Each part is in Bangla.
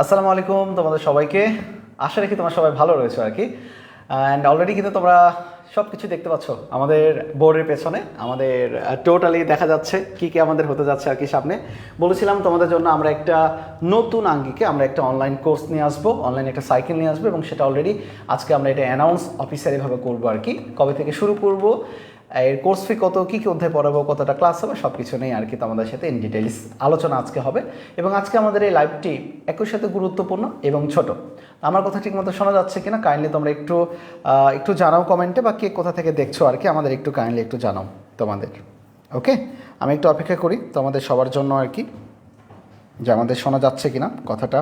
আসসালামু আলাইকুম তোমাদের সবাইকে। আশা রাখি তোমরা সবাই ভালো রয়েছো আর কি। অ্যান্ড অলরেডি কিন্তু তোমরা সব কিছু দেখতে পাচ্ছ আমাদের বোর্ডের পেছনে। আমাদের টোটালি দেখা যাচ্ছে কি কি আমাদের হতে যাচ্ছে আর কি সামনে। বলেছিলাম তোমাদের জন্য আমরা একটা নতুন আঙ্গিকে আমরা একটা অনলাইন কোর্স নিয়ে আসব অনলাইন একটা সাইকেল নিয়ে আসব এবং সেটা অলরেডি আজকে আমরা এটা অ্যানাউন্স অফিসিয়ালিভাবে করব আর কি। কবে থেকে শুরু করব? এর কোর্স ফি কত, কী কী অধ্যায় পড়াবো, কতটা ক্লাস হবে সব কিছু নেই আর কি তোমাদের সাথে ইন ডিটেলস আলোচনা আজকে হবে। এবং আজকে আমাদের এই লাইভটি একই সাথে গুরুত্বপূর্ণ এবং ছোট। আমার কথা ঠিক মতো শোনা যাচ্ছে কিনা কাইন্ডলি তোমরা একটু একটু জানাও কমেন্টে বা কে কোথা থেকে দেখছ আর কি, আমাদের একটু কাইন্ডলি একটু জানাও তোমাদের। ওকে আমি একটু অপেক্ষা করি তোমাদের সবার জন্য আর কি, যে আমাদের শোনা যাচ্ছে কিনা কথাটা।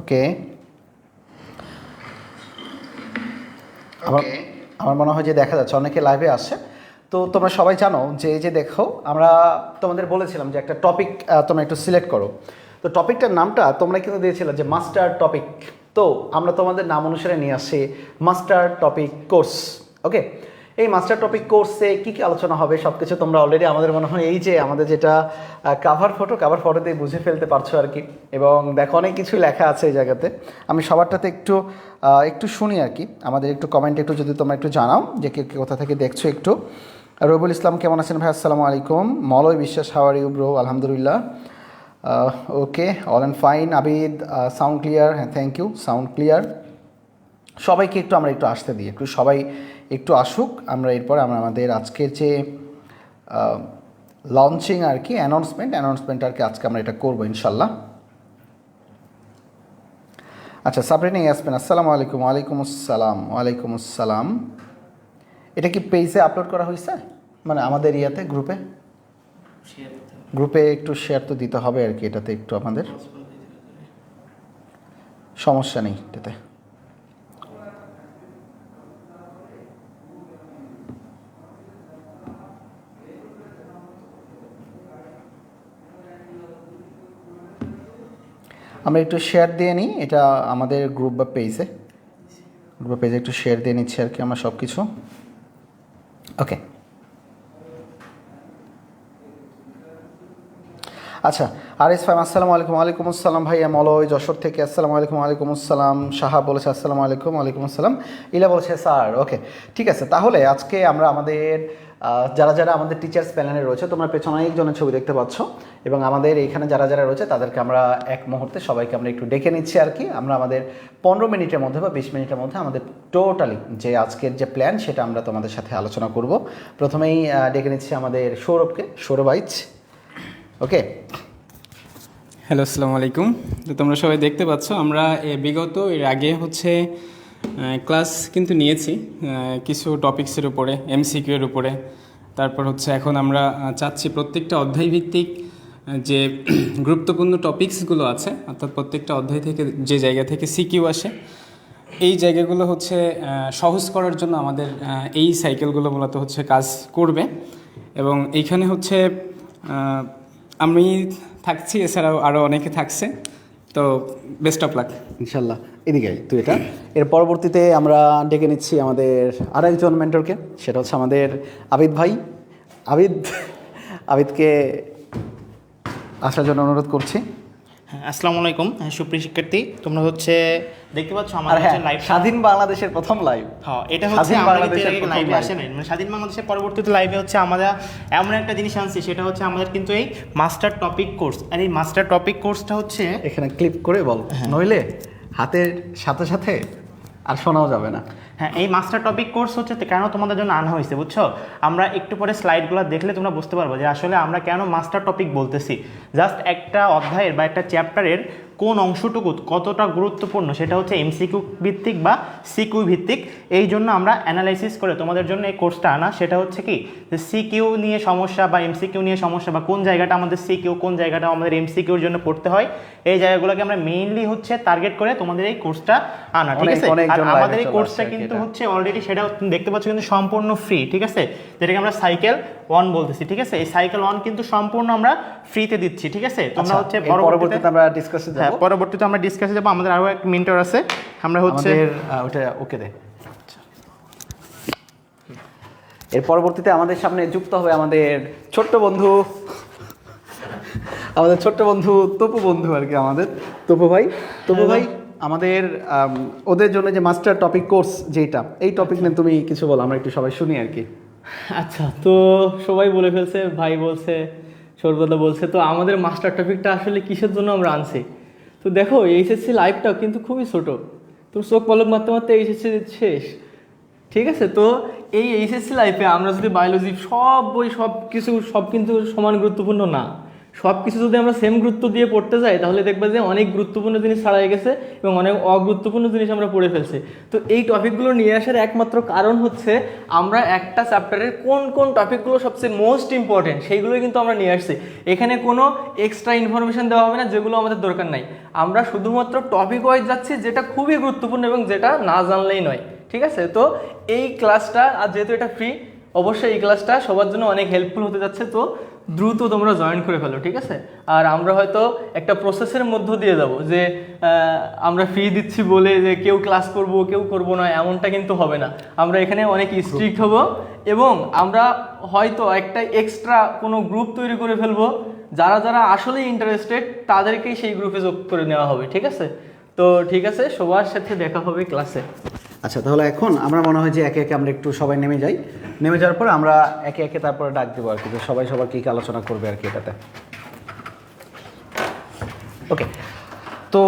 ওকে আমার আমার মনে হয় যে দেখা যাচ্ছে অনেকে লাইভে আসছে তো তোমরা সবাই জানো যে এই যে দেখো আমরা তোমাদের বলেছিলাম যে একটা টপিক তোমরা একটু সিলেক্ট করো। তো টপিকটার নামটা তোমরা কিন্তু দিয়েছিলে যে মাস্টার টপিক তো আমরা তোমাদের নাম অনুসারে নিয়ে আসছি মাস্টার টপিক কোর্স ওকে এই মাস্টার টপিক কোর্সে কী কী আলোচনা হবে সব কিছু তোমরা অলরেডি আমাদের মনে হয় এই যে আমাদের যেটা কাভার ফটো কাভার ফটোতে বুঝে ফেলতে পারছ আর কি। এবং দেখো অনেক কিছু লেখা আছে এই জায়গাতে। আমি সবারটাতে একটু একটু শুনি আর কি। আমাদের একটু কমেন্ট একটু যদি তোমরা একটু জানাও, যে কে কোথা থেকে দেখছ একটু। রবিউল ইসলাম, কেমন আছেন ভাই? আসসালামু আলাইকুম। মলয় বিশ্বাস হাওয়ার ইউ ব্রো আলহামদুলিল্লাহ। Okay all and fine Abid sound clear হ্যাঁ থ্যাংক ইউ সাউন্ড ক্লিয়ার সবাইকে একটু আমরা একটু আসতে দিই, একটু সবাই একটু আসুক, আমরা এরপর আমরা আমাদের আজকের যে লঞ্চিং আর কি অ্যানাউন্সমেন্ট অ্যানাউন্সমেন্ট আর কি আজকে আমরা এটা করব ইনশাল্লাহ। আচ্ছা সাবরিনা ইয়াসমিন, আসসালামু আলাইকুম, ওয়ালাইকুম আসসালাম ওয়ালাইকুম আসসালাম। এটা কি পেজে আপলোড করা হয়েছে? মানে আমাদের ইয়াতে গ্রুপে গ্রুপে একটু শেয়ার তো দিতে হবে আর কি, এটাতে একটু আমাদের। সমস্যা নেই, এটাতে। আমরা একটু শেয়ার দিয়ে নিই। এটা আমাদের গ্রুপ বা পেজে গ্রুপ বা পেজে একটু শেয়ার দিয়ে নিচ্ছি আর কি আমার সব কিছু ওকে আচ্ছা আর এস ফাইম আসসালামু আলাইকুম। ওয়ালাইকুম আসসালাম ভাইয়া, মলয় যশোর থেকে। আসসালামু আলাইকুম, ওয়ালাইকুম আসসালাম। সাহা বলেছে, আসসালামু আলাইকুম, ওয়ালাইকুম আসসালাম। ইলা বলেছে, স্যার, ওকে। ঠিক আছে, তাহলে আজকে আমরা আমাদের যারা যারা আমাদের টিচার্স প্যানেলে রয়েছে, তোমরা পেছনে অনেকজনের ছবি দেখতে পাচ্ছ। এবং আমাদের এখানে যারা যারা রয়েছে, তাদেরকে আমরা এক মুহূর্তে সবাইকে আমরা একটু ডেকে নিচ্ছি আর কি। আমরা আমাদের পনেরো মিনিটের মধ্যে বা বিশ মিনিটের মধ্যে আমাদের টোটালি যে আজকের যে প্ল্যান সেটা আমরা তোমাদের সাথে আলোচনা করব। প্রথমেই ডেকে নিচ্ছি আমাদের সৌরভকে সৌরভ আইচ ওকে হ্যালো আসসালামু আলাইকুম তো তোমরা সবাই দেখতে পাচ্ছ, আমরা বিগত, এর আগে হচ্ছে ক্লাস কিন্তু নিয়েছি কিছু টপিক্সের উপরে এমসিকিউ এর উপরে। তারপর হচ্ছে এখন আমরা চাচ্ছি প্রত্যেকটা অধ্যায় ভিত্তিক যে গুরুত্বপূর্ণ টপিকসগুলো আছে, অর্থাৎ প্রত্যেকটা অধ্যায় থেকে যে জায়গা থেকে সিকিউ আসে, এই জায়গাগুলো হচ্ছে সহজ করার জন্য আমাদের এই সাইকেলগুলো মূলত হচ্ছে কাজ করবে। এবং এইখানে হচ্ছে আমি থাকছি, এছাড়াও আরও অনেকে থাকছে। তো বেস্ট অফ লাক ইনশাল্লাহ। এদিকে তুই এটা। এর পরবর্তীতে আমরা ডেকে নিচ্ছি আমাদের আর একজন মেন্টরকে সেটা হচ্ছে আমাদের আবিদ ভাই। আবিদ, আবিদকে আসার জন্য অনুরোধ করছি। আসসালামু আলাইকুম। হ্যাঁ, সুপ্রিয় শিক্ষার্থী তোমরা হচ্ছে দেখতে পাচ্ছ আর আমাদের হ্যাঁ হচ্ছে লাইভ স্বাধীন বাংলাদেশের প্রথম লাইভ হ্যাঁ এটা হচ্ছে আমরা বাংলাদেশের প্রথম লাইভে। আসে নাই। মানে স্বাধীন বাংলাদেশের পরবর্তীতে লাইভে হচ্ছে আমরা এমন একটা জিনিস আনছি সেটা হচ্ছে আমাদের কিন্তু এই মাস্টার টপিক কোর্স আর এই মাস্টার টপিক কোর্সটা হচ্ছে এখানে ক্লিপ করে বল নইলে হাতের সাথে সাথে আর শোনাও যাবে না। হ্যাঁ এই মাস্টার টপিক কোর্স হচ্ছে কেন তোমাদের জন্য আনা হয়েছে, বুঝছ? আমরা একটু পরে স্লাইডগুলো দেখলে তোমরা বুঝতে পারব যে আসলে আমরা কেন মাস্টার টপিক বলতেছি। জাস্ট একটা অধ্যায়ের বা একটা চ্যাপ্টারের কোন অংশটুকু কতটা গুরুত্বপূর্ণ সেটা হচ্ছে এমসিকিউ ভিত্তিক বা সিকিউ ভিত্তিক। এই জন্য আমরা অ্যানালাইসিস করে তোমাদের জন্য এই কোর্সটা আনা। সেটা হচ্ছে কি? যে সিকিউ নিয়ে সমস্যা বা এমসিকিউ নিয়ে সমস্যা বা কোন জায়গাটা আমাদের সিকিউ কোন জায়গাটা আমাদের এমসিকিউর জন্য পড়তে হয় এই জায়গাগুলোকে আমরা মেইনলি হচ্ছে টার্গেট করে তোমাদের এই কোর্সটা আনা ঠিক আছে? আর আমাদের এই কোর্সটা কিন্তু হচ্ছে অলরেডি সেটা দেখতে পাচ্ছ কিন্তু সম্পূর্ণ ফ্রি ঠিক আছে? যেটাকে আমরা সাইকেল ওয়ান বলতেছি ঠিক আছে? এই সাইকেল ওয়ান কিন্তু সম্পূর্ণ আমরা ফ্রিতে দিচ্ছি ঠিক আছে? তোমরা আচ্ছা, হচ্ছে পরবর্তীতে পরবর্তীতে আমরা ডিসকাসে হ্যাঁ পরবর্তীতে আমরা ডিসকাসে যাব। আমাদের আরও এক মিন্টর আছে। আমরা হচ্ছে ওটা ওকে দে। এর পরবর্তীতে আমাদের সামনে যুক্ত হবে আমাদের ছোট্ট বন্ধু। আমাদের ছোট্ট বন্ধু তপু বন্ধু আর কি আমাদের। তপু ভাই তপু ভাই আমাদের ওদের জন্য যে মাস্টার টপিক কোর্স যেটা এই টপিক নিয়ে তুমি কিছু বলো আমরা একটু সবাই শুনি আর কি। আচ্ছা তো সবাই বলে ফেলছে ভাই বলছে সর্বদা বলছে তো আমাদের মাস্টার টপিকটা আসলে কিসের জন্য আমরা আনছি? তো দেখো এইচএসসি লাইফটাও কিন্তু খুবই ছোটো। তো চোখ পলক মারতে মারতে এইচএসসি শেষ। ঠিক আছে? তো এই এইচএসসি লাইফে আমরা যদি বায়োলজি সব বই সব কিছু সব কিন্তু সমান গুরুত্বপূর্ণ না। সব কিছু যদি আমরা সেম গুরুত্ব দিয়ে পড়তে যাই, তাহলে দেখবে যে অনেক গুরুত্বপূর্ণ জিনিস ছাড়াই গেছে এবং অনেক অগুরুত্বপূর্ণ জিনিস আমরা পড়ে ফেলছি। তো এই টপিকগুলো নিয়ে আসার একমাত্র কারণ হচ্ছে আমরা একটা চ্যাপ্টারের কোন কোন টপিকগুলো সবচেয়ে মোস্ট ইম্পর্টেন্ট সেইগুলোই কিন্তু আমরা নিয়ে আসছি। এখানে কোনো এক্সট্রা ইনফরমেশন দেওয়া হবে না, যেগুলো আমাদের দরকার নাই। আমরা শুধুমাত্র টপিক ওয়াইজ যাচ্ছি, যেটা খুবই গুরুত্বপূর্ণ এবং যেটা না জানলেই নয়। ঠিক আছে? তো এই ক্লাসটা আর যেহেতু এটা ফ্রি অবশ্যই এই ক্লাসটা সবার জন্য অনেক হেল্পফুল হতে যাচ্ছে, তো দ্রুত তোমরা জয়েন করে ফেলো, ঠিক আছে? আর আমরা হয়তো একটা প্রসেসের মধ্য দিয়ে যাব যে আমরা ফি দিচ্ছি বলে যে কেউ ক্লাস করব, কেউ করব না, এমনটা কিন্তু হবে না। আমরা এখানে অনেক স্ট্রিক্ট হব এবং আমরা হয়তো একটা এক্সট্রা কোনো গ্রুপ তৈরি করে ফেলব, যারা যারা আসলেই ইন্টারেস্টেড তাদেরকেই সেই গ্রুপে যোগ করে নেওয়া হবে, ঠিক আছে? তো ঠিক আছে, সবার সাথে দেখা হবে ক্লাসে আচ্ছা তাহলে এখন আমরা মনে হয় যে একে একে আমরা একটু সবাই নেমে যাই। নেমে যাওয়ার পর আমরা একে একে তারপরে ডাক দেবো আর কি সবাই সবার কী কী আলোচনা করবে আর কি এটাতে। ওকে তো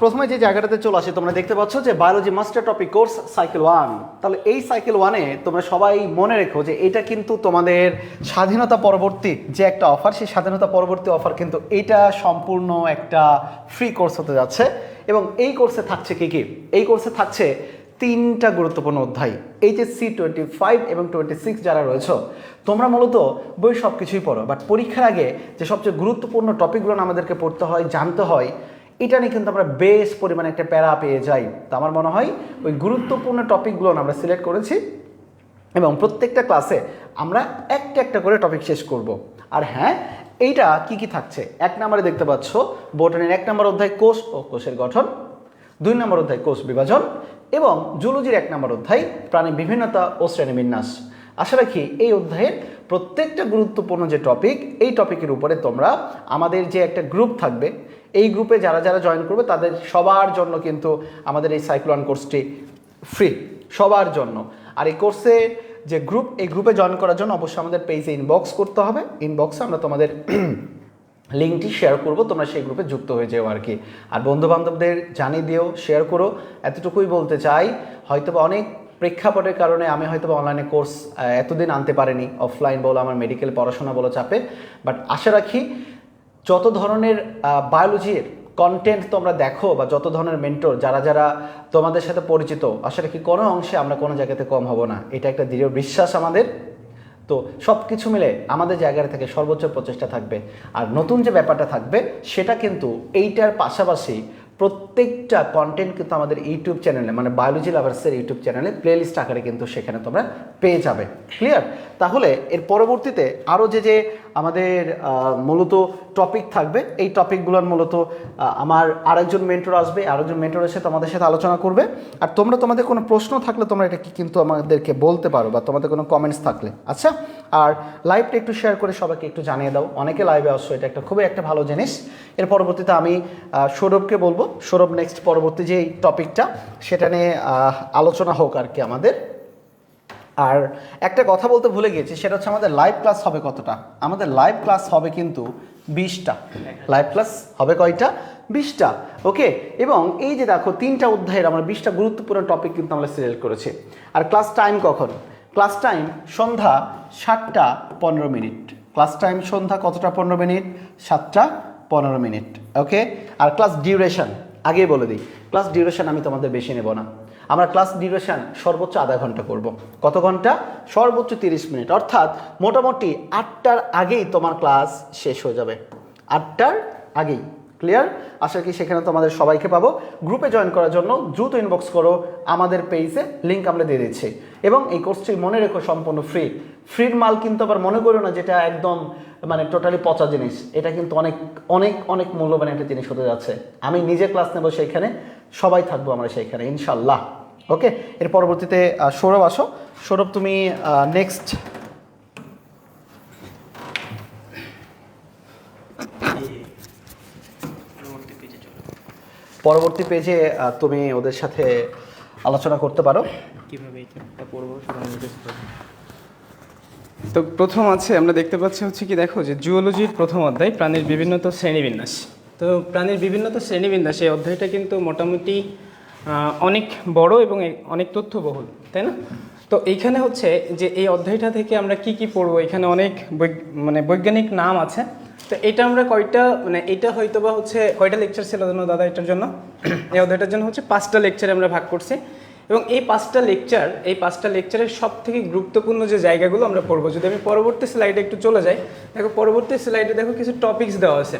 প্রথমে যে জায়গাটাতে চলে আসে, তোমরা দেখতে পাচ্ছ যে biology master topic course cycle one তাহলে এই সাইকেল ওয়ানে তোমরা সবাই মনে রেখো যে এটা কিন্তু তোমাদের স্বাধীনতা পরবর্তী যে একটা অফার সেই স্বাধীনতা পরবর্তী অফার কিন্তু এটা সম্পূর্ণ একটা ফ্রি কোর্স হতে যাচ্ছে। এবং এই কোর্সে থাকছে কি কি? এই কোর্সে থাকছে তিনটা গুরুত্বপূর্ণ অধ্যায় এইচএসসি টোয়েন্টি ফাইভ এবং টোয়েন্টি সিক্স যারা রয়েছে, তোমরা মূলত বই সব কিছুই পড়ো বাট পরীক্ষার আগে যে সবচেয়ে গুরুত্বপূর্ণ টপিকগুলো আমাদেরকে পড়তে হয়, জানতে হয়, এটা নিয়ে কিন্তু আমরা বেশ পরিমাণে একটা প্যারা পেয়ে যাই। তো আমার মনে হয় ওই গুরুত্বপূর্ণ টপিকগুলো আমরা সিলেক্ট করেছি এবং প্রত্যেকটা ক্লাসে আমরা একটা একটা করে টপিক শেষ করব। আর হ্যাঁ এইটা কি কি থাকছে? এক নম্বরে দেখতে পাচ্ছ, বোটানির এক নম্বর অধ্যায় কোষ ও কোষের গঠন, দুই নম্বর অধ্যায় কোষ বিভাজন এবং জুলজির এক নম্বর অধ্যায়, প্রাণী বিভিন্নতা ও শ্রেণীবিন্যাস। আশা রাখি এই অধ্যায়ের প্রত্যেকটা গুরুত্বপূর্ণ যে টপিক এই টপিকের উপরে তোমরা আমাদের যে একটা গ্রুপ থাকবে, এই গ্রুপে যারা যারা জয়েন করবে, তাদের সবার জন্য কিন্তু আমাদের এই সাইক্লোন কোর্সটি ফ্রি সবার জন্য। আর এই কোর্সে যে গ্রুপ এই গ্রুপে জয়েন করার জন্য অবশ্যই আমাদের পেজে ইনবক্স করতে হবে। ইনবক্সে আমরা তোমাদের লিঙ্কটি শেয়ার করব, তোমরা সেই গ্রুপে যুক্ত হয়ে যেও আর কি। আর বন্ধু বান্ধবদের জানিয়ে দিও, শেয়ার করো, এতটুকুই বলতে চাই। হয়তোবা অনেক প্রেক্ষাপটের কারণে আমি হয়তো অনলাইনে কোর্স এতদিন আনতে পারিনি। অফলাইন বলো, আমার মেডিকেল পড়াশোনা বলো চাপে। বাট আশা রাখি যত ধরনের বায়োলজির কন্টেন্ট তোমরা দেখো বা যত ধরনের মেন্টর যারা যারা তোমাদের সাথে পরিচিত, আশা রাখি কোনো অংশে আমরা কোনো জায়গাতে কম হব না। এটা একটা দৃঢ় বিশ্বাস আমাদের। তো সব কিছু মিলে আমাদের জায়গা থেকে সর্বোচ্চ প্রচেষ্টা থাকবে। আর নতুন যে ব্যাপারটা থাকবে, সেটা কিন্তু এইটার পাশাপাশি প্রত্যেকটা কন্টেন্ট কিন্তু আমাদের ইউটিউব চ্যানেলে মানে বায়োলজি লাভার্সের ইউটিউব চ্যানেলে প্লেলিস্ট আকারে কিন্তু সেখানে তোমরা পেয়ে যাবে। ক্লিয়ার তাহলে এর পরবর্তীতে আরও যে যে আমাদের মূলত টপিক থাকবে। এই টপিকগুলোর মূলত আমার আরেকজন মেন্টর আসবে, আরেকজন মেন্টর এসে তোমাদের সাথে আলোচনা করবে। আর তোমরা তোমাদের কোনো প্রশ্ন থাকলে তোমরা এটা কিন্তু আমাদেরকে বলতে পারো বা তোমাদের কোনো কমেন্টস থাকলে। আচ্ছা আর লাইভটা একটু শেয়ার করে সবাইকে একটু জানিয়ে দাও। অনেকে লাইভে আসছো, এটা একটা খুবই একটা ভালো জিনিস। এর পরবর্তীতে আমি সৌরভকে বলব। সৌরভ নেক্সট পরবর্তী যে টপিকটা সেটা নিয়ে আলোচনা হোক আর কি আমাদের। আর একটা কথা বলতে ভুলে গিয়েছি, সেটা হচ্ছে আমাদের লাইভ ক্লাস হবে কতটা? আমাদের লাইভ ক্লাস হবে কিন্তু বিশটা। লাইভ ক্লাস হবে কয়টা? বিশটা। ওকে এবং এই যে দেখো, তিনটা অধ্যায়ের আমরা বিশটা গুরুত্বপূর্ণ টপিক কিন্তু আমরা সিলেক্ট করেছি। আর ক্লাস টাইম কখন? ক্লাস টাইম সন্ধ্যা সাতটা পনেরো মিনিট। ক্লাস টাইম সন্ধ্যা কতটা পনেরো মিনিট? সাতটা পনেরো মিনিট। ওকে আর ক্লাস ডিউরেশন আগেই বলে দিই। ক্লাস ডিউরেশন আমি তোমাদের বেশি নেব না। আমরা ক্লাস ডিউরেশন সর্বোচ্চ আধা ঘণ্টা করব। কত ঘণ্টা? সর্বোচ্চ তিরিশ মিনিট। অর্থাৎ মোটামুটি আটটার আগেই তোমার ক্লাস শেষ হয়ে যাবে। আটটার আগেই। ক্লিয়ার আশা করি সেখানে তোমাদের সবাইকে পাবো। গ্রুপে জয়েন করার জন্য দ্রুত ইনবক্স করো আমাদের পেজে লিঙ্ক আমরা দিয়ে দিচ্ছি। এবং এই কোর্সটি মনে রেখো সম্পূর্ণ ফ্রি ফ্রির মাল কিন্তু আবার মনে করো না যেটা একদম মানে টোটালি পচা জিনিস। এটা কিন্তু অনেক অনেক অনেক মূল্যবান একটা জিনিস হতে যাচ্ছে। আমি নিজে ক্লাস নেব সেইখানে। সবাই থাকব আমরা সেইখানে ইনশাল্লাহ। ওকে এর পরবর্তীতে সৌরভ আসো। সৌরভ তুমি নেক্সট পরবর্তী পেজে তুমি ওদের সাথে আলোচনা করতে পারো। কীভাবে। তো প্রথম আছে আমরা দেখতে পাচ্ছি হচ্ছে কি দেখো যে জুওলজির প্রথম অধ্যায় প্রাণীর বিভিন্নতা শ্রেণীবিন্যাস। তো প্রাণীর বিভিন্ন তো শ্রেণীবিন্যাস এই অধ্যায়টা কিন্তু মোটামুটি অনেক বড় এবং অনেক তথ্যবহুল, তাই না? তো এইখানে হচ্ছে যে এই অধ্যায়টা থেকে আমরা কি কি পড়ব, এখানে অনেক মানে বৈজ্ঞানিক নাম আছে। তো এটা আমরা কয়টা মানে এটা হয়তো বা হচ্ছে, কয়টা লেকচার ছিল জন্য দাদা এটার জন্য? এই অধ্যায়টার জন্য হচ্ছে পাঁচটা লেকচারে আমরা ভাগ করছি। এবং এই পাঁচটা লেকচার এই পাঁচটা লেকচারের সব থেকে গুরুত্বপূর্ণ যে জায়গাগুলো আমরা পড়ব। যদি আমি পরবর্তী স্লাইডে একটু চলে যাই, দেখো পরবর্তী স্লাইডে দেখো কিছু টপিকস দেওয়া আছে।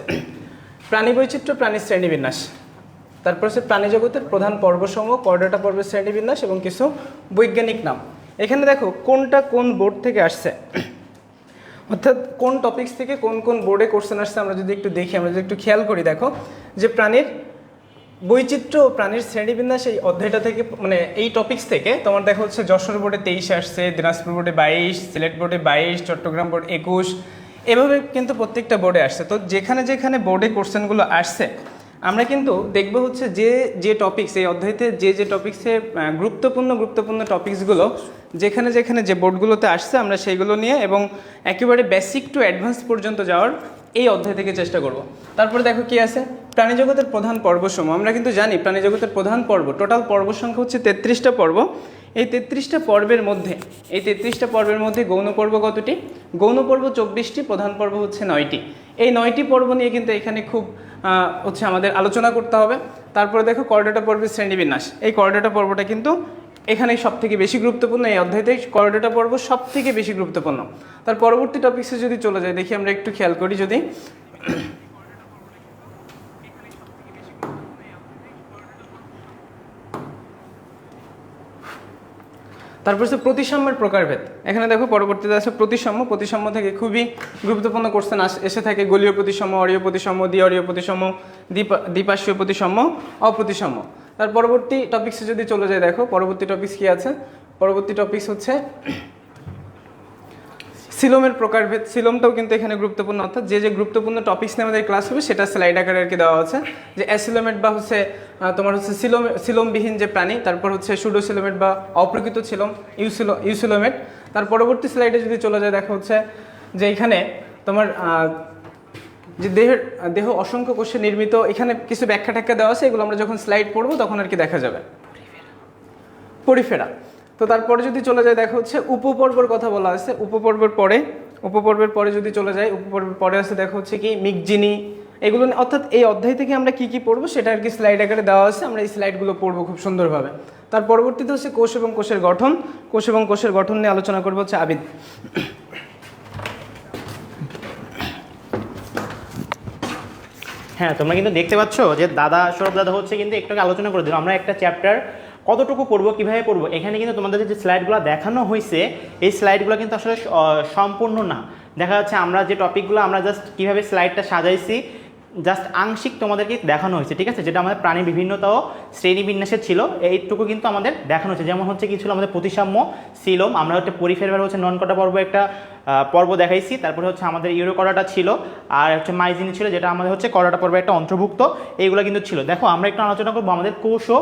প্রাণী বৈচিত্র্য প্রাণীর শ্রেণীবিন্যাস। তারপর হচ্ছে প্রাণী জগতের প্রধান পর্বসমূহ করডাটা পর্বের শ্রেণীবিন্যাস এবং কিছু বৈজ্ঞানিক নাম। এখানে দেখো কোনটা কোন বোর্ড থেকে আসছে। অর্থাৎ কোন টপিকস থেকে কোন কোন বোর্ডে কোশ্চেন আসছে আমরা যদি একটু দেখি, আমরা যদি একটু খেয়াল করি, দেখো যে প্রাণীর বৈচিত্র্য ও প্রাণীর শ্রেণীবিন্যাস এই অধ্যায়টা থেকে মানে এই টপিকস থেকে তোমার দেখা হচ্ছে যশোর বোর্ডে তেইশে আসছে, দিনাজপুর বোর্ডে বাইশ, সিলেট বোর্ডে বাইশ, চট্টগ্রাম বোর্ড একুশ এভাবে কিন্তু প্রত্যেকটা বোর্ডে আসছে। তো যেখানে যেখানে বোর্ডে কোশ্চেনগুলো আসছে, আমরা কিন্তু দেখব হচ্ছে যে যে টপিক্স এই অধ্যায়তে যে যে টপিক্সে গুরুত্বপূর্ণ গুরুত্বপূর্ণ টপিকসগুলো যেখানে যেখানে যে বোর্ডগুলোতে আসছে, আমরা সেইগুলো নিয়ে এবং একেবারে বেসিক টু অ্যাডভান্স পর্যন্ত যাওয়ার এই অধ্যায় থেকে চেষ্টা করব। তারপরে দেখো কি আছে? প্রাণী জগতের প্রধান পর্বসমূহ আমরা কিন্তু জানি প্রাণী জগতের প্রধান পর্ব টোটাল পর্ব সংখ্যা হচ্ছে তেত্রিশটা পর্ব। এই তেত্রিশটা পর্বের মধ্যে, এই তেত্রিশটা পর্বের মধ্যে গৌণ পর্ব কতটি? গৌণ পর্ব চব্বিশটি, প্রধান পর্ব হচ্ছে নয়টি। এই নয়টি পর্ব নিয়ে কিন্তু এখানে খুব হচ্ছে আমাদের আলোচনা করতে হবে। তারপরে দেখো করডাটা পর্বের শ্রেণীবিন্যাস। এই করডাটা পর্বটা কিন্তু এখানে সব থেকে বেশি গুরুত্বপূর্ণ, এই অধ্যায়তে করডাটা পর্ব সব থেকে বেশি গুরুত্বপূর্ণ। তার পরবর্তী টপিক্সে যদি চলে যায় দেখি আমরা একটু খেয়াল করি যদি তারপর হচ্ছে প্রতিসাম্যের প্রকারভেদ। এখানে দেখো পরবর্তীতে আছে প্রতিসাম্য। প্রতিসাম্য থেকে খুবই গুরুত্বপূর্ণ কোশ্চেন এসে থাকে গলীয় প্রতিসাম্য, অরীয় প্রতিসাম্য, দ্বিঅরীয় প্রতিসাম্য, দ্বিপা, দ্বিপার্শ্বীয় প্রতিসাম্য, অপ্রতিসাম্য। তার পরবর্তী টপিক্সে যদি চলে যায় দেখো, পরবর্তী টপিক্স কী আছে? পরবর্তী টপিক্স হচ্ছে সিলোমের প্রকারভেদ সিলোমটাও কিন্তু এখানে গুরুত্বপূর্ণ। অর্থাৎ যে যে গুরুত্বপূর্ণ টপিক্স নিয়ে আমাদের ক্লাস হবে সেটা স্লাইড আকারে আর কি দেওয়া আছে। যে অ্যাসিলোমেট বা হচ্ছে তোমার হচ্ছে সিলোম সিলোমবিহীন যে প্রাণী তারপর হচ্ছে সুডোসিলোমেট বা অপ্রকৃত ছিলম ইউসিলো ইউসিলোমেট তার পরবর্তী স্লাইডে যদি চলে যায় দেখা হচ্ছে যে এখানে তোমার যে দেহের দেহ অসংখ্য কোষে নির্মিত এখানে কিছু ব্যাখ্যা ট্যাখ্যা দেওয়া আছে এগুলো আমরা যখন স্লাইড পড়ব তখন আর কি দেখা যাবে। পরিফেরা। তো তারপরে যদি চলে যায়, দেখা হচ্ছে উপপর্বর কথা বলা আছে। উপপর্বের পরে উপপর্বের পরে যদি চলে যায়, উপপর্বের পরে আছে, দেখা হচ্ছে কি মিকজিনি এগুলো অর্থাৎ এই অধ্যায় থেকে আমরা কি কি পড়ব, সেটা আর কি স্লাইড আকারে দেওয়া আছে। আমরা এই স্লাইডগুলো পড়ব খুব সুন্দরভাবে। তার পরবর্তীতে হচ্ছে কোষ এবং কোষের গঠন। কোষ এবং কোষের গঠন নিয়ে আলোচনা করব হচ্ছে আবিদ। হ্যাঁ তোমরা কিন্তু দেখতে পাচ্ছ যে দাদা সৌরভ দাদা হচ্ছে কিন্তু একটু আলোচনা করে দিল। আমরা একটা চ্যাপ্টার কতটুকু পড়ব, কীভাবে পড়ব, এখানে কিন্তু তোমাদের যে স্লাইডগুলো দেখানো হয়েছে এই স্লাইডগুলো কিন্তু আসলে সম্পূর্ণ না। দেখা যাচ্ছে আমরা যে টপিকগুলো আমরা জাস্ট কীভাবে স্লাইডটা সাজাইছি জাস্ট আংশিক তোমাদেরকে দেখানো হয়েছে, ঠিক আছে? যেটা আমাদের প্রাণী বিভিন্নতাও শ্রেণীবিন্যাসে ছিল, এইটুকু কিন্তু আমাদের দেখানো হয়েছে। যেমন হচ্ছে কি ছিল আমাদের প্রতিসাম্য, সিলোম, আমরা হচ্ছে পরিফেরবার হচ্ছে নন কটা পর্ব একটা পর্ব দেখাইছি। তারপরে হচ্ছে আমাদের ইউরো করাটা ছিল, আর হচ্ছে মাইজিনি ছিল, যেটা আমাদের হচ্ছে করাটা পর্ব একটা অন্তর্ভুক্ত, এইগুলো কিন্তু ছিল। দেখো, আমরা একটু আলোচনা করব আমাদের কোষ ও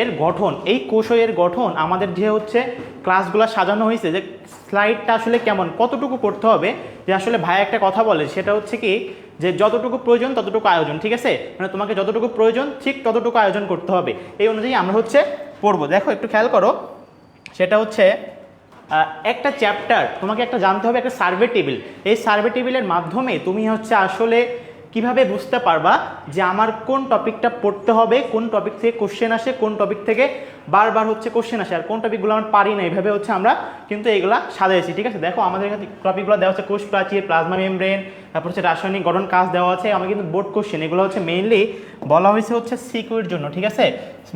এর গঠন, এই কোষ এর গঠন আমাদের যে হচ্ছে ক্লাসগুলো সাজানো হয়েছে যে স্লাইডটা আসলে কেমন, কতটুকু পড়তে হবে, যে আসলে ভাই একটা কথা বলে, সেটা হচ্ছে কি যে যতটুকু প্রয়োজন ততটুকু আয়োজন, ঠিক আছে? মানে তোমাকে যতটুকু প্রয়োজন ঠিক ততটুকু আয়োজন করতে হবে। এই অনুযায়ী আমরা হচ্ছে পড়ব। দেখো, একটু খেয়াল করো, সেটা হচ্ছে একটা চ্যাপ্টার তোমাকে একটা জানতে হবে একটা সার্ভে টেবিল এই সার্ভে টেবিলের মাধ্যমে তুমি হচ্ছে আসলে কীভাবে বুঝতে পারবা যে আমার কোন টপিকটা পড়তে হবে, কোন টপিক থেকে কোশ্চেন আসে, কোন টপিক থেকে বারবার হচ্ছে কোশ্চেন আসে, আর কোন টপিকগুলো আমরা পারি না এইভাবে হচ্ছে আমরা কিন্তু এগুলা সাজাইছি, ঠিক আছে? দেখো, আমাদের এখানে টপিকগুলো দেওয়া হচ্ছে কোষ প্রাচীর, প্লাজমা মেমব্রেন, তারপর হচ্ছে রাসায়নিক গঠন কাজ দেওয়া আছে, আমার কিন্তু বোর্ড কোশ্চেন এগুলো হচ্ছে মেইনলি বলা হয়েছে হচ্ছে সিকিউর জন্য, ঠিক আছে?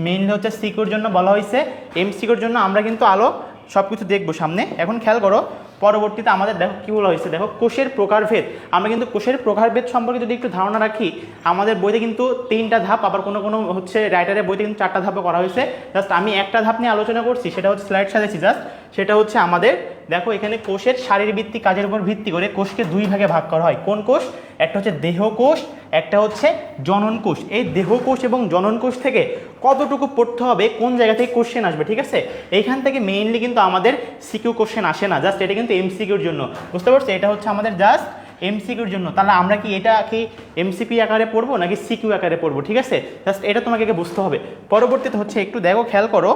মেইনলি হচ্ছে সিকিউর জন্য বলা হয়েছে এম সিকিউর জন্য আমরা কিন্তু আলো সব কিছু দেখব সামনে। এখন খেয়াল করো পরবর্তীতে আমাদের দেখো কী বলা হয়েছে? দেখো, কোষের প্রকারভেদ। আমরা কিন্তু কোষের প্রকারভেদ সম্পর্কে যদি একটু ধারণা রাখি, আমাদের বইতে কিন্তু তিনটা ধাপ, আবার কোনো কোনো হচ্ছে রাইটারের বইতে কিন্তু চারটা ধাপও করা হয়েছে। জাস্ট আমি একটা ধাপ নিয়ে আলোচনা করছি, সেটা হচ্ছে স্লাইড সাজাইছি জাস্ট সেটা হচ্ছে আমাদের, দেখো এখানে কোষের শারীরবৃত্তিক কাজের উপর ভিত্তি করে কোষকে দুই ভাগে ভাগ করা হয়। কোন কোষ? একটা হচ্ছে দেহকোষ একটা হচ্ছে জনন কোষ। এই দেহকোষ এবং জনন কোষ থেকে কতটুকু পড়তে হবে, কোন জায়গা থেকে কোশ্চেন আসবে, ঠিক আছে? এইখান থেকে মেইনলি কিন্তু আমাদের সিকিউ কোশ্চেন আসে না। জাস্ট এটা কিন্তু এমসিকিউর জন্য। বুঝতে পারছ? এটা হচ্ছে আমাদের জাস্ট এমসিকিউর জন্য। তাহলে আমরা কি এটা কি এমসিপি আকারে পড়ব নাকি সিকিউ আকারে পড়ব? ঠিক আছে? জাস্ট এটা তোমাকে বুঝতে হবে। পরবর্তীতে হচ্ছে একটু দেখো, খেয়াল করো।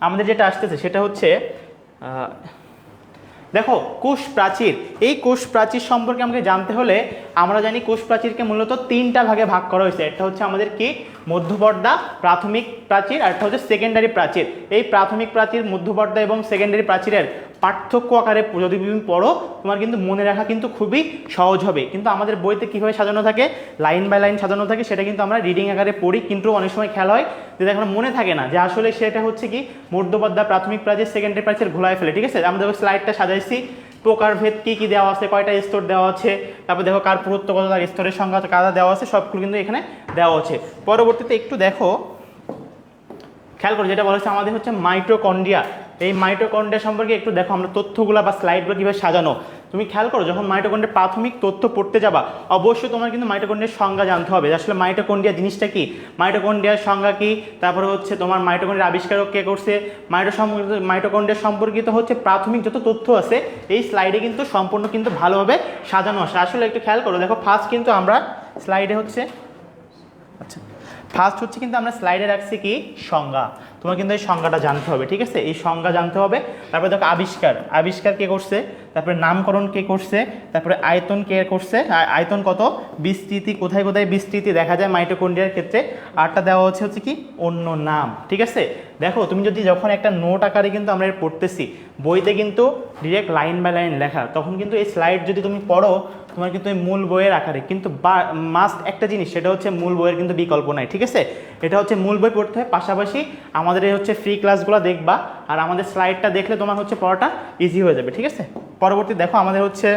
আমাদের যেটা আসতেছে সেটা হচ্ছে দেখো, কোষ প্রাচীর। এই কোষ প্রাচীর সম্পর্কে আমাকে জানতে হলে আমরা জানি কোষ প্রাচীরকে মূলত তিনটা ভাগে ভাগ করা হয়েছে। একটা হচ্ছে আমাদের কি? মধ্যপর্দা প্রাথমিক প্রাচীর আর একটা হচ্ছে সেকেন্ডারি প্রাচীর। এই প্রাথমিক প্রাচীর মধ্যপর্দা এবং সেকেন্ডারি প্রাচীরের পার্থক্য আকারে যদি তুমি পড়ো, তোমার কিন্তু মনে রাখা কিন্তু খুবই সহজ হবে। কিন্তু আমাদের বইতে কীভাবে সাজানো থাকে, লাইন বাই লাইন সাজানো থাকে, সেটা কিন্তু আমরা রিডিং আকারে পড়ি, কিন্তু অনেক সময় খেয়াল হয় যে দেখো মনে থাকে না যে আসলে সেটা হচ্ছে কি মধ্যপদ্মা প্রাথমিক প্রাচীর সেকেন্ডারি প্রাচীর ঘোলায় ফেলে, ঠিক আছে? আমাদের স্লাইডটা সাজাইছি। প্রকারভেদ কী কী দেওয়া আছে, কয়টা স্তর দেওয়া আছে, তারপর দেখো কার পুরুত্ব কত, তার স্তরের সংখ্যা কাদা দেওয়া আছে, সবগুলো কিন্তু এখানে দেওয়া আছে। পরবর্তীতে একটু দেখো, খেয়াল করো, যেটা বলা হচ্ছে আমাদের হচ্ছে মাইটোকন্ড্রিয়া এই মাইটোকন্ড্রিয়া সম্পর্কে একটু দেখো, আমরা তথ্যগুলো বা স্লাইডগুলো কীভাবে সাজানো। তুমি খেয়াল করো, যখন মাইটোকন্ড্রিয়ার প্রাথমিক তথ্য পড়তে যাবা, অবশ্যই তোমার কিন্তু মাইটোকন্ড্রিয়ার সংজ্ঞা জানতে হবে। আসলে মাইটোকন্ড্রিয়া জিনিসটা কি? মাইটোকন্ড্রিয়ার সংজ্ঞা কি? তারপরে হচ্ছে তোমার মাইটোকন্ড্রিয়ার আবিষ্কারক কে করছে? মাইটো সম্পর্কিত মাইটোকন্ড্রিয়া সম্পর্কিত হচ্ছে প্রাথমিক যত তথ্য আছে, এই স্লাইডে কিন্তু সম্পূর্ণ কিন্তু ভালোভাবে সাজানো আসে আসলে একটু খেয়াল করো, দেখো ফার্স্ট কিন্তু আমরা স্লাইডে হচ্ছে আচ্ছা ফার্স্ট হচ্ছে কিন্তু আমরা স্লাইডে রাখছি কি? সংজ্ঞা। তোমার কিন্তু এই সংজ্ঞাটা জানতে হবে, ঠিক আছে? এই সংজ্ঞা জানতে হবে। তারপরে দেখো আবিষ্কার। আবিষ্কার কে করছে? তারপরে নামকরণ কে করছে, তারপরে আয়তন কে করছে আয়তন কত? বিস্তৃতি, কোথায় কোথায় বিস্তৃতি দেখা যায় মাইটোকন্ড্রিয়ার ক্ষেত্রে? আরটা দেওয়া হচ্ছে হচ্ছে কি? অন্য নাম, ঠিক আছে? দেখো, তুমি যদি যখন একটা নোট আকারে কিন্তু আমরা পড়তেছি, বইতে কিন্তু ডিরেক্ট লাইন বাই লাইন লেখা, তখন কিন্তু এই স্লাইড যদি তুমি পড়ো, তোমার কিন্তু এই মূল বইয়ের আকারে, কিন্তু মাস্ট একটা জিনিস, সেটা হচ্ছে মূল বইয়ের কিন্তু বিকল্প নাই, ঠিক আছে? এটা হচ্ছে মূল বই পড়তে হয়, পাশাপাশি আমাদের এই হচ্ছে ফ্রি ক্লাসগুলো দেখবা আর আমাদের স্লাইডটা দেখলে তোমার হচ্ছে পড়াটা ইজি হয়ে যাবে, ঠিক আছে? পরবর্তী দেখো, আমাদের হচ্ছে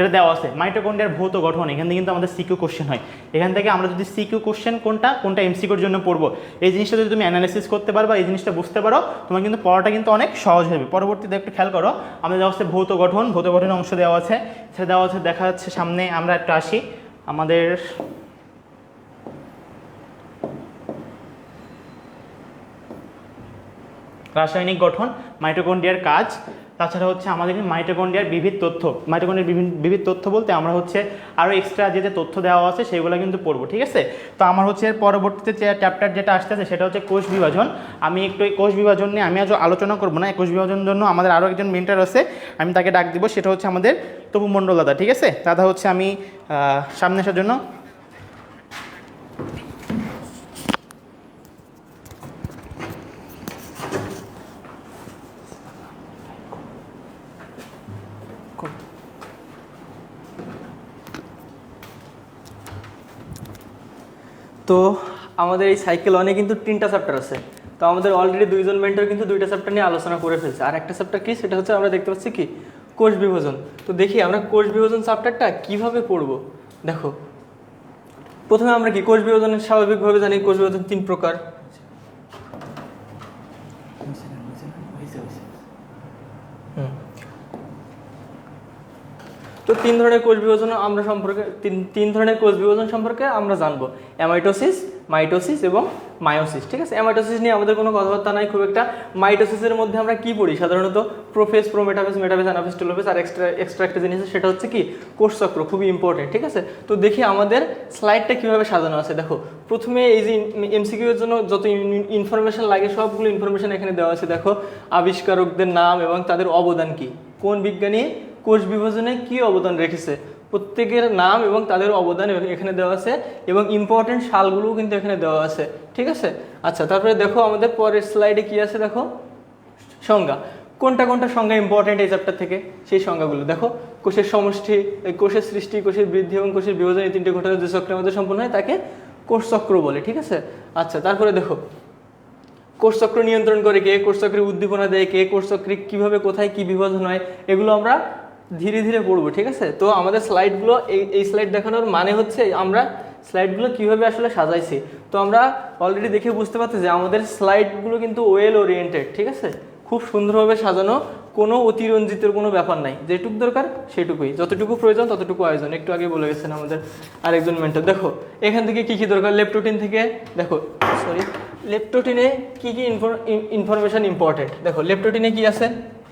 এটা দেওয়া আছে মাইটোকন্ড্রিয়ার ভৌত গঠন, এখান থেকে কিন্তু আমাদের সিকিউ কোশ্চেন হয়। এখান থেকে আমরা যদি সিকিউ কোশ্চেন কোনটা কোনটা এমসিকিউর জন্য পড়ব? এই জিনিসটা যদি তুমি অ্যানালিসিস করতে পারো বা এই জিনিসটা বুঝতে পারো, তোমার কিন্তু পড়াটা কিন্তু অনেক সহজ হবে পরবর্তীতে একটু খেয়াল করো, আমাদের দেওয়া আছে ভৌত গঠন, ভৌত গঠনের অংশ দেওয়া আছে, সেটা দেওয়া আছে, দেখা যাচ্ছে সামনে, আমরা একটু আসি, আমাদের রাসায়নিক গঠন মাইটোকন্ড্রিয়ার কাজ, তাছাড়া হচ্ছে আমাদের মাইটোকন্ড্রিয়ার বিবিধ তথ্য। মাইটোকন্ড্রিয়ার বিভিন্ন বিবিধ তথ্য বলতে আমরা হচ্ছে আরও এক্সট্রা যে যে তথ্য দেওয়া আছে সেগুলো কিন্তু পড়ব, ঠিক আছে? তো আমার হচ্ছে এর পরবর্তীতে যে চ্যাপ্টার যেটা আসতেছে সেটা হচ্ছে কোষ বিভাজন। আমি একটু এই কোষ বিভাজন নিয়ে আমি আজ আলোচনা করব না কোষ বিভাজনের জন্য আমাদের আরও একজন মেন্টার আছে, আমি তাকে ডাক দিব, সেটা হচ্ছে আমাদের তপু মণ্ডল দাদা, ঠিক আছে? দাদা হচ্ছে আমি সামনে আসার জন্য তো আমাদের এই সাইকেল অনেক কিন্তু তিনটা চ্যাপ্টার আছে। তো আমাদের অলরেডি দুইজন মেন্টর কিন্তু দুইটা চ্যাপ্টার নিয়ে আলোচনা করে ফেলছে। আর একটা চ্যাপ্টার কি? সেটা হচ্ছে আমরা দেখতে পাচ্ছি কি? কোষ বিভাজন। তো দেখি আমরা কোষ বিভাজন চ্যাপ্টারটা কীভাবে পড়ব? দেখো। প্রথমে আমরা কি? কোষ বিভাজনের স্বাভাবিকভাবে জানি, কোষ বিভাজন তিন প্রকার। তো তিন ধরনের কোষ বিভাজন আমরা সম্পর্কে, তিন তিন ধরনের কোষ বিভাজন সম্পর্কে আমরা জানব। অ্যামাইটোসিস, মাইটোসিস এবং মায়োসিস, ঠিক আছে? অ্যামাইটোসিস নিয়ে আমাদের কোনো কথাবার্তা নাই, খুব একটা। মাইটোসিসের মধ্যে আমরা কি পড়ি? সাধারণত prophase prometaphase metaphase anaphase telophase আর এক্সট্রা এক্সট্রা একটা জিনিস সেটা হচ্ছে কি? কোষচক্র খুবই ইম্পর্টেন্ট ঠিক আছে? তো দেখি আমাদের স্লাইডটা কীভাবে সাজানো আছে। দেখো, প্রথমে এই যে এমসিকিউ এর জন্য যত ইনফরমেশন লাগে, সবগুলো ইনফরমেশন এখানে দেওয়া আছে। দেখো, আবিষ্কারকদের নাম এবং তাদের অবদান কি? কোন বিজ্ঞানী কোষ বিভাজনে কি অবদান রেখেছে? প্রত্যেকের নাম এবং তাদের অবদান এখানে দেওয়া আছে এবং ইম্পর্টেন্ট সালগুলোও কিন্তু এখানে দেওয়া আছে। ঠিক আছে? আচ্ছা তারপরে দেখো আমাদের পরের স্লাইডে কি আছে দেখো? সংজ্ঞা। কোনটা কোনটা সংজ্ঞা ইম্পর্টেন্ট এই চ্যাপ্টার থেকে? সেই সংজ্ঞাগুলো। দেখো, কোষের সমষ্টি কোষের সৃষ্টি, কোষের বৃদ্ধি এবং কোষের বিভাজন এই তিনটে ঘটনা যে চক্রের মধ্যে সম্পন্ন হয়, তাকে কোষ চক্র বলে। ঠিক আছে? আচ্ছা তারপরে দেখো কোষচক্র নিয়ন্ত্রণ করে কে? কোষচক্রে উদ্দীপনা দেয় কে? কোষচক্রে কীভাবে, কোথায় কী বিভাজন হয়? এগুলো আমরা ধীরে ধীরে পড়ব, ঠিক আছে? তো আমাদের স্লাইডগুলো এই এই স্লাইড দেখানোর মানে হচ্ছে আমরা স্লাইডগুলো কীভাবে আসলে সাজাইছি। তো আমরা অলরেডি দেখে বুঝতে পারছি যে আমাদের স্লাইডগুলো কিন্তু ওয়েল ওরিয়েন্টেড ঠিক আছে? খুব সুন্দরভাবে সাজানো কোনো অতিরঞ্জিতের কোনো ব্যাপার নাই। যেটুকু দরকার সেটুকুই। যতটুকু প্রয়োজন, ততটুকু আয়োজন। একটু আগে বলে গেছেন আমাদের আরেকজন মেন্টর দেখো, এখান থেকে কি কি দরকার? লেপটোটিন থেকে, দেখো সরি লেপটোটিনে কি কি ইনফরমেশন ইম্পর্টেন্ট দেখো লেপটোটিনে কি আছে?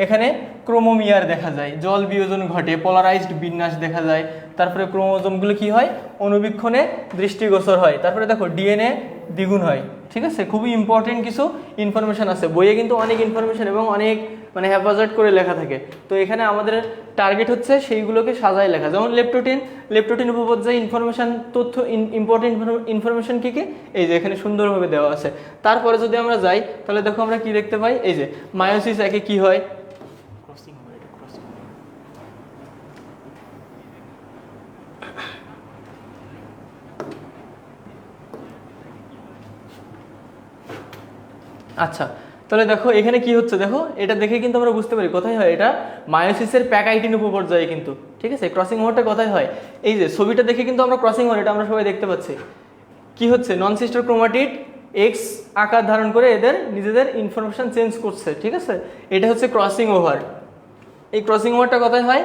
এখানে ক্রোমোমিয়ার দেখা যায়, জল বিয়োজন ঘটে পোলারাইজড বিন্যাস দেখা যায়। তারপরে ক্রোমোজোমগুলো কি হয়? অনুবীক্ষণে দৃষ্টিগোচর হয়। তারপরে দেখো, ডিএনএ দ্বিগুণ হয়। ঠিক আছে? খুবই ইম্পর্টেন্ট কিছু ইনফরমেশন আছে। বইয়ে কিন্তু অনেক ইনফরমেশন এবং অনেক মানে হেফাজত করে লেখা থাকে। তো এখানে আমাদের টার্গেট হচ্ছে সেইগুলোকে সাজায় লেখা। যেমন লেপটোটিন লেপটোটিন উপপর্যায়ে ইনফরমেশন তথ্য ইম্পর্টেন্ট ইনফরমেশন কী কী? এই যে এখানে সুন্দরভাবে দেওয়া আছে। তারপরে যদি আমরা যাই তাহলে দেখো আমরা কি দেখতে পাই? এই যে মায়োসিস একে কি হয়। আচ্ছা তাহলে দেখো, এখানে কি হচ্ছে? দেখো, এটা দেখে কিন্তু আমরা বুঝতে পারি কোথায় হয় এটা। মায়োসিসের প্যাকাইটিন উপপর্যায়ে কিন্তু, ঠিক আছে? ক্রসিং ওভারটা কোথায় হয়? এই যে, ছবিটা দেখে কিন্তু আমরা ক্রসিং ওভার এটা আমরা সবাই দেখতে পাচ্ছি। কি হচ্ছে? নন সিস্টার ক্রোমাটিড এক্স আকার ধারণ করে এদের নিজেদের ইনফরমেশন চেঞ্জ করছে, ঠিক আছে? এটা হচ্ছে ক্রসিং ওভার। এই ক্রসিং ওভারটা কোথায় হয়?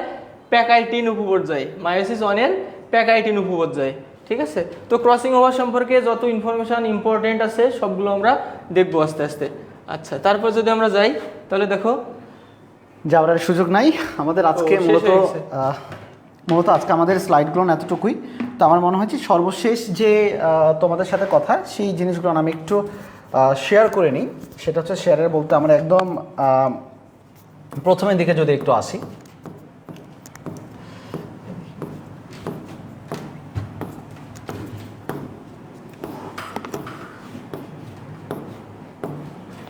প্যাকাইটিন উপপর্যায়ে মায়োসিস ওয়ানের প্যাকাইটিন উপপর্যায়ে ঠিক আছে? তো ক্রসিং ওভার সম্পর্কে যত ইনফরমেশন ইম্পর্টেন্ট আছে, সবগুলো আমরা দেখব আস্তে আস্তে। আচ্ছা তারপর যদি আমরা যাই তাহলে দেখো। যাওয়ার সুযোগ নাই। আমাদের আজকে মূলত মূলত আজকে আমাদের স্লাইডগুলো এতটুকুই। তো আমার মনে হচ্ছে সর্বশেষ যে তোমাদের সাথে কথা সেই জিনিসগুলো আমি একটু শেয়ার করে নিই। সেটা হচ্ছে শেয়ারের বলতে আমরা একদম প্রথমের দিকে যদি একটু আসি।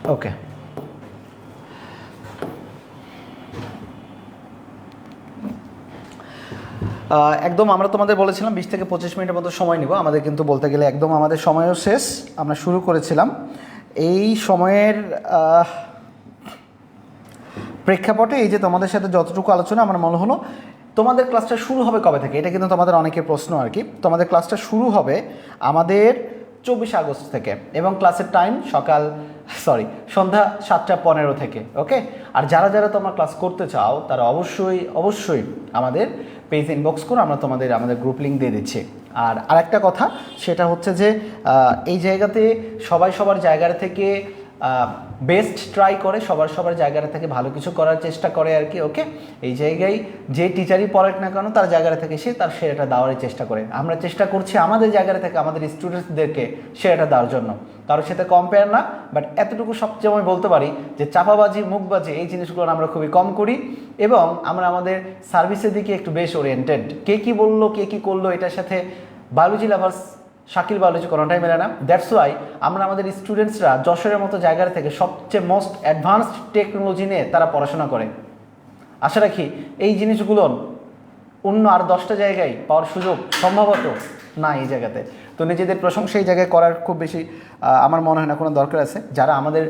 ওকে একদম আমরা তোমাদের বলেছিলাম বিশ থেকে পঁচিশ মিনিটের মতো সময় নিব। আমাদের কিন্তু বলতে গেলে একদম আমাদের সময়ও শেষ। আমরা শুরু করেছিলাম। এই সময়ের প্রেক্ষাপটে এই যে তোমাদের সাথে যতটুকু আলোচনা আমার মনে হলো, তোমাদের ক্লাসটা শুরু হবে কবে থেকে? এটা কিন্তু তোমাদের অনেকের প্রশ্ন আর কি। তোমাদের ক্লাসটা শুরু হবে আমাদের চব্বিশে আগস্ট থেকে এবং ক্লাসের টাইম সকাল সরি সন্ধ্যা সাতটা পনেরো থেকে ওকে আর যারা যারা তোমার ক্লাস করতে চাও, তারা অবশ্যই অবশ্যই আমাদের পেজ ইনবক্স করো আমরা তোমাদের, আমাদের গ্রুপ লিঙ্ক দিয়ে দিচ্ছি। আর আরেকটা কথা, সেটা হচ্ছে যে এই জায়গাতে সবাই সবার জায়গা থেকে বেস্ট ট্রাই করে সবার সবার জায়গাটা থেকে ভালো কিছু করার চেষ্টা করে আর কি ওকে এই জায়গায় যে টিচারই পড়াক না কেন, তার জায়গাটা থেকে সে তার সেরাটা দেওয়ার চেষ্টা করে। আমরা চেষ্টা করছি আমাদের জায়গা থেকে, আমাদের স্টুডেন্টসদেরকে সেরাটা দেওয়ার জন্য। কারোর সাথে কম্পেয়ার না বাট এতটুকু সবচেয়ে আমি বলতে পারি যে চাপাবাজি, মুখবাজি এই জিনিসগুলো আমরা খুবই কম করি এবং আমরা আমাদের সার্ভিসের দিকে একটু বেশ ওরিয়েন্টেড কে কী বলল, কে কী করল, এটার সাথে বায়োলজি লাভার্স শাকিল বায়োলজি কোনোটাই মেলে না। দ্যাটস ওয়াই আমরা আমাদের স্টুডেন্টসরা যশোরের মতো জায়গার থেকে সবচেয়ে মোস্ট অ্যাডভান্সড টেকনোলজি নিয়ে তারা পড়াশোনা করে। আশা রাখি এই জিনিসগুলো অন্য আর দশটা জায়গায় পাওয়ার সুযোগ সম্ভবত না এই জায়গাতে। তো নিজেদের প্রশংসা এই জায়গায় করার খুব বেশি আমার মনে হয় না কোনো দরকার আছে। যারা আমাদের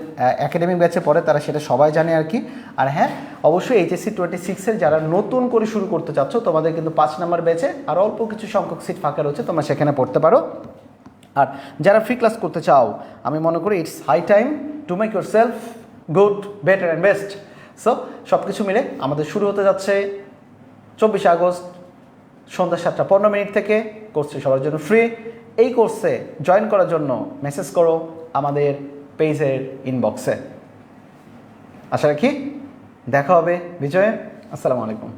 একাডেমিক ব্যাচে পড়ে তারা সেটা সবাই জানে আর কি। আর হ্যাঁ অবশ্যই এইচএসসি টোয়েন্টি সিক্সের যারা নতুন করে শুরু করতে চাচ্ছ, তোমাদের কিন্তু পাঁচ নম্বর ব্যাচে আর অল্প কিছু সংখ্যক সিট ফাঁকা রয়েছে, তোমরা সেখানে পড়তে পারো। আর যারা ফ্রি ক্লাস করতে চাও, আমি মনে করি it's high time to make yourself good better and best so সব কিছু মিলে আমাদের শুরু হতে যাচ্ছে চব্বিশে আগস্ট সন্ধ্যা সাতটা পনেরো মিনিট থেকে। কোর্সটি সবার জন্য ফ্রি এই কোর্সে জয়েন করার জন্য মেসেজ করো আমাদের পেজের ইনবক্সে আশা রাখি দেখা হবে। বিজয়ে, আসসালামু আলাইকুম।